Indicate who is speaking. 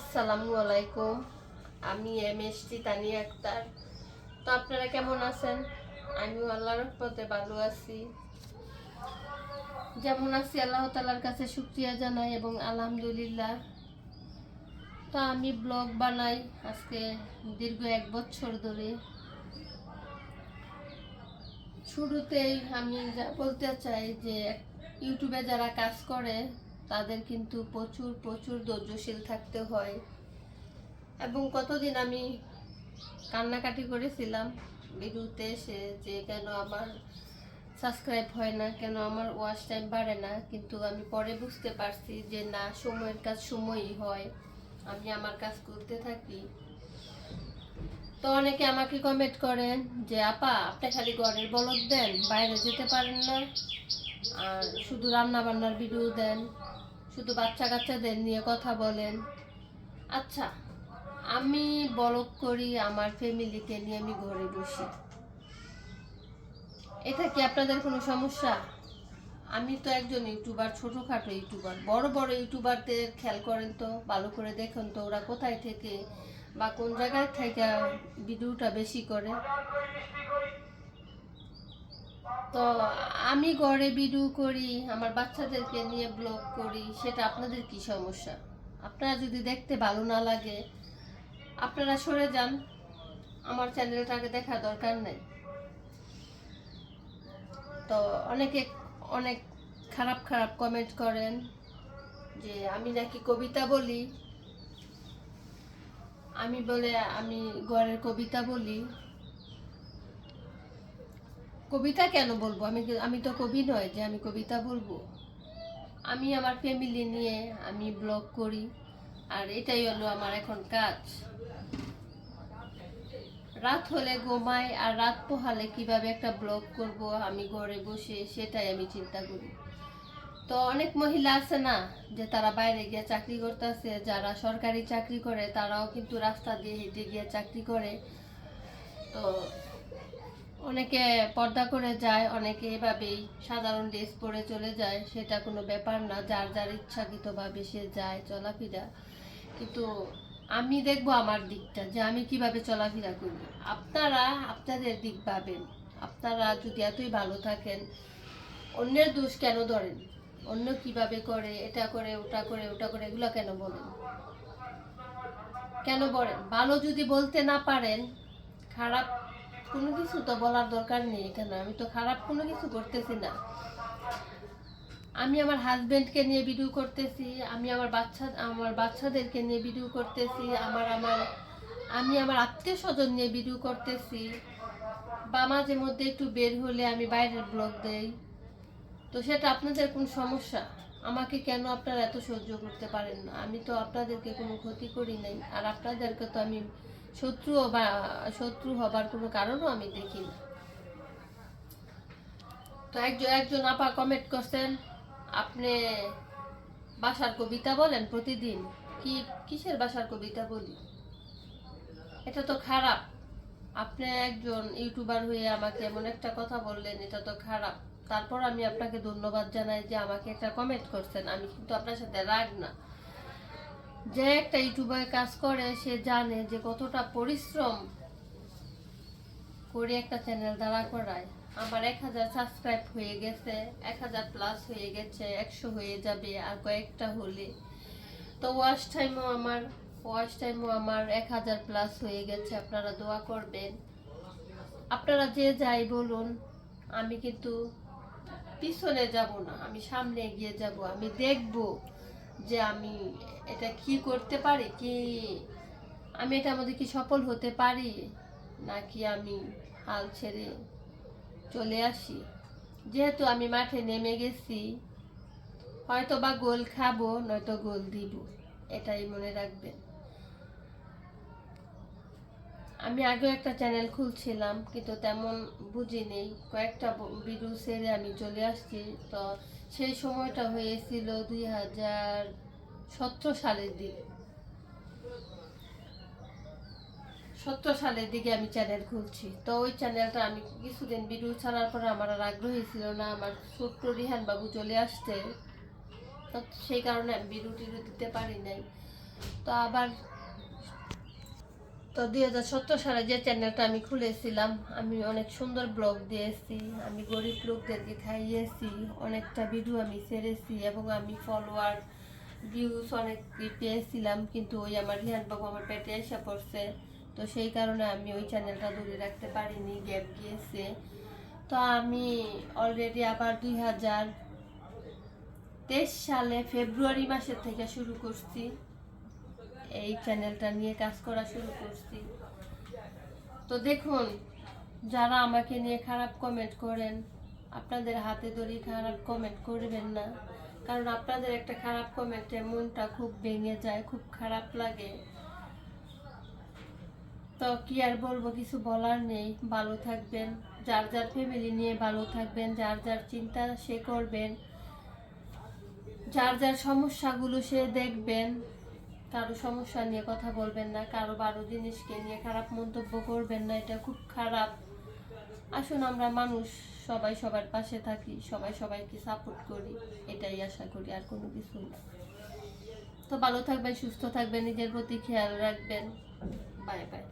Speaker 1: আসসালামু আলাইকুম। আমি M S T Tania Akter. তো আপনারা কেমন আছেন? আমিও আল্লাহর রহমতে ভালো আছি। যেমন আছি, আল্লাহ তালার কাছে শুক্রিয়া জানাই এবং আলহামদুলিল্লাহ। তো আমি ব্লগ বানাই আজকে দীর্ঘ এক বছর ধরে। শুরুতেই আমি যা বলতে চাই যে, ইউটিউবে যারা কাজ করে তাদের কিন্তু প্রচুর প্রচুর ধৈর্যশীল থাকতে হয়। এবং কতদিন আমি কান্নাকাটি করেছিলাম ভিডিওতে এসে যে কেন আমার সাবস্ক্রাইব হয় না, কেন আমার ওয়াচ টাইম বাড়ে না, কিন্তু আমি পরে বুঝতে পারছি যে না, সময়ের কাজ সময়ই হয়। আমি আমার কাজ করতে থাকি। তো অনেকে আমাকে কমেন্ট করেন যে, আপা, আপনি খালি ঘরের বলদ দেন, বাইরে যেতে পারেন না। আর শুধু রান্না বান্নার ভিডিও দেন। শুধু বাচ্চা কাচ্চাদের নিয়ে কথা বলেন। আচ্ছা আমি বলক করি, আমার ফ্যামিলিকে নিয়ে আমি ঘরে বসি। এটা কি আপনাদের কোনো সমস্যা? আমি তো একজন ইউটিউবার, ছোটোখাটো ইউটিউবার। বড় বড় ইউটিউবারদের খেয়াল করেন তো, ভালো করে দেখেন তো, ওরা কোথায় থেকে বা কোন জায়গায় থেকে ভিডিওটা বেশি করে। তো আমি ঘরে ভিডিও করি, আমার বাচ্চাদেরকে নিয়ে ব্লগ করি, সেটা আপনাদের কি সমস্যা? আপনারা যদি দেখতে ভালো না লাগে, আপনারা সরে যান। আমার চ্যানেলটাকে দেখা দরকার নেই। তো অনেকে, অনেক খারাপ খারাপ কমেন্ট করেন যে আমি নাকি কবিতা বলি। আমি বলে আমি ঘরের কবিতা বলি। কবিতা কেন বলব? আমি আমি তো কবি নয় যে আমি কবিতা বলব। আমি আমার ফ্যামিলি নিয়ে আমি ব্লগ করি, আর এটাই হলো আমার এখন কাজ। রাত হলে ঘুমাই আর রাত পোহালে কীভাবে একটা ব্লগ করব, আমি ঘরে বসে সেটাই আমি চিন্তা করি। তো অনেক মহিলা আছে না, যে তারা বাইরে গিয়ে চাকরি করতেছে, যারা সরকারি চাকরি করে, তারাও কিন্তু রাস্তা দিয়ে হেঁটে গিয়ে চাকরি করে। তো অনেকে পর্দা করে যায়, অনেকে এভাবেই সাধারণ ড্রেস পরে চলে যায়, সেটা কোনো ব্যাপার না, যার যার ইচ্ছাকৃতভাবে সে যায় চলাফেরা। কিন্তু আমি দেখব আমার দিকটা, যে আমি কীভাবে চলাফেরা করি। আপনারা আপনাদের দিক পাবেন আপনারা যদি এতই ভালো থাকেন, অন্যের দোষ কেন ধরেন? অন্য কীভাবে করে, এটা করে, ওটা করে ওটা করে, এগুলো কেন বলেন? কেন বলেন? ভালো যদি বলতে না পারেন, খারাপ কোনো কিছু তো বলার দরকার নেই এখানে আমি তো খারাপ কোনো কিছু করতেছি না। আমি আমার হাজবেন্ডকে নিয়ে ভিডিও করতেছি, আমি আমার বাচ্চা, আমার বাচ্চাদেরকে নিয়ে ভিডিও করতেছি, আমার আমার, আমি আমার আত্মীয় স্বজন নিয়ে ভিডিও করতেছি। বা মাঝে মধ্যে একটু বের হলে আমি বাইরের ব্লগ দেই। তো সেটা আপনাদের কোন সমস্যা? আমাকে কেন আপনারা এত সহ্য করতে পারেন না? আমি তো আপনাদেরকে কোনো ক্ষতি করি নাই। আর আপনাদেরকে তো আমি শত্রু শত্রু হবার কোনো কারণও আমি দেখি না তো একজন একজন আপা কমেন্ট করছেন, আপনি বাসার কবিতা বলেন প্রতিদিন? কি, কিসের বাসার কবিতা বলি? এটা তো খারাপ। আপনি একজন ইউটিউবার হয়ে আমাকে এমন একটা কথা বললেন, এটা তো খারাপ। তারপর আমি আপনাকে ধন্যবাদ জানাই যে আমাকে একটা কমেন্ট করছেন। আমি কিন্তু আপনার সাথে রাগ না। যে একটা ইউটিউবে কাজ করে, সে জানে যে কতটা পরিশ্রম করে একটা চ্যানেল দাঁড়া করায়। আমার এক হাজার সাবস্ক্রাইব হয়ে গেছে, এক হাজার প্লাস হয়ে গেছে, একশো হয়ে যাবে আর কয়েকটা হলে। তো ওয়াশ টাইমও আমার ওয়াশ টাইমও আমার এক হাজার প্লাস হয়ে গেছে, আপনারা দোয়া করবেন। আপনারা যে যাই বলুন, আমি কিন্তু পিছনে যাব না, আমি সামনে এগিয়ে যাব, আমি দেখব। যে আমি এটা কি করতে পারি? কি আমি এটার মধ্যে কি সফল হতে পারি? নাকি আমি হাল ছেড়ে চলে আসি? যেহেতু আমি মাঠে নেমে গেছি, হয়তো বা গোল খাব, নয়তো গোল দিব, এটাই মনে রাখবেন। আমি আগেও একটা চ্যানেল খুলছিলাম, কিন্তু তেমন বুঝি নেই কয়েকটা ভিডিও সেরে আমি চলে আসছি, তো সেই সময়টা হয়েছিল দুই হাজার সতেরো সালের দিকে। সতেরো সালের দিকে আমি চ্যানেল খুলছি। তো ওই চ্যানেলটা আমি কিছুদিন ভিডিও ছাড়ার পরে আমার আর আগ্রহী ছিল না, আমার ছোট্ট রিহান বাবু চলে আসছে। তো সেই কারণে আমি ভিডিও টিডিও দিতে পারি নাই। তো আবার তো দুই হাজার সতেরো সালে যে চ্যানেলটা আমি খুলেছিলাম, আমি অনেক সুন্দর ব্লগ দিয়েছি, আমি গরিব লোকদেরকে খাইয়েছি, অনেকটা ভিডিও আমি ছেড়েছি এবং আমি ফলোয়ার ভিউজ অনেক পেয়েছিলাম, কিন্তু ওই আমার রিহান বাবু আমার পেটে এসে পড়ছে। তো সেই কারণে আমি ওই চ্যানেলটা ধরে রাখতে পারিনি গ্যাপ গিয়েছে। তো আমি অলরেডি আবার দুই হাজার তেইশ সালে ফেব্রুয়ারি মাসের থেকে শুরু করছি। এই চ্যানেলটা নিয়ে কাজ করা শুরু করছি। তো দেখুন, যারা আমাকে নিয়ে খারাপ কমেন্ট করেন, আপনাদের হাতে ধরি খারাপ কমেন্ট করবেন না। কারণ আপনাদের একটা খারাপ কমেন্টে মনটা খুব ভেঙে যায়, খুব খারাপ লাগে। তো কি আর বলব, কিছু বলার নেই, ভালো থাকবেন। যার যার ফ্যামিলি নিয়ে ভালো থাকবেন, যার যার চিন্তা সে করবেন। যার যার সমস্যাগুলো সে দেখবেন। কারও সমস্যা নিয়ে কথা বলবেন না, কারও বারো জিনিসকে নিয়ে খারাপ মন্তব্য করবেন না, এটা খুব খারাপ। আসুন আমরা মানুষ, সবাই সবার পাশে থাকি, সবাই সবাইকে সাপোর্ট করি, এটাই আশা করি, আর কোনো কিছু না। তো ভালো থাকবেন, সুস্থ থাকবেন, নিজের প্রতি খেয়াল রাখবেন। Bye bye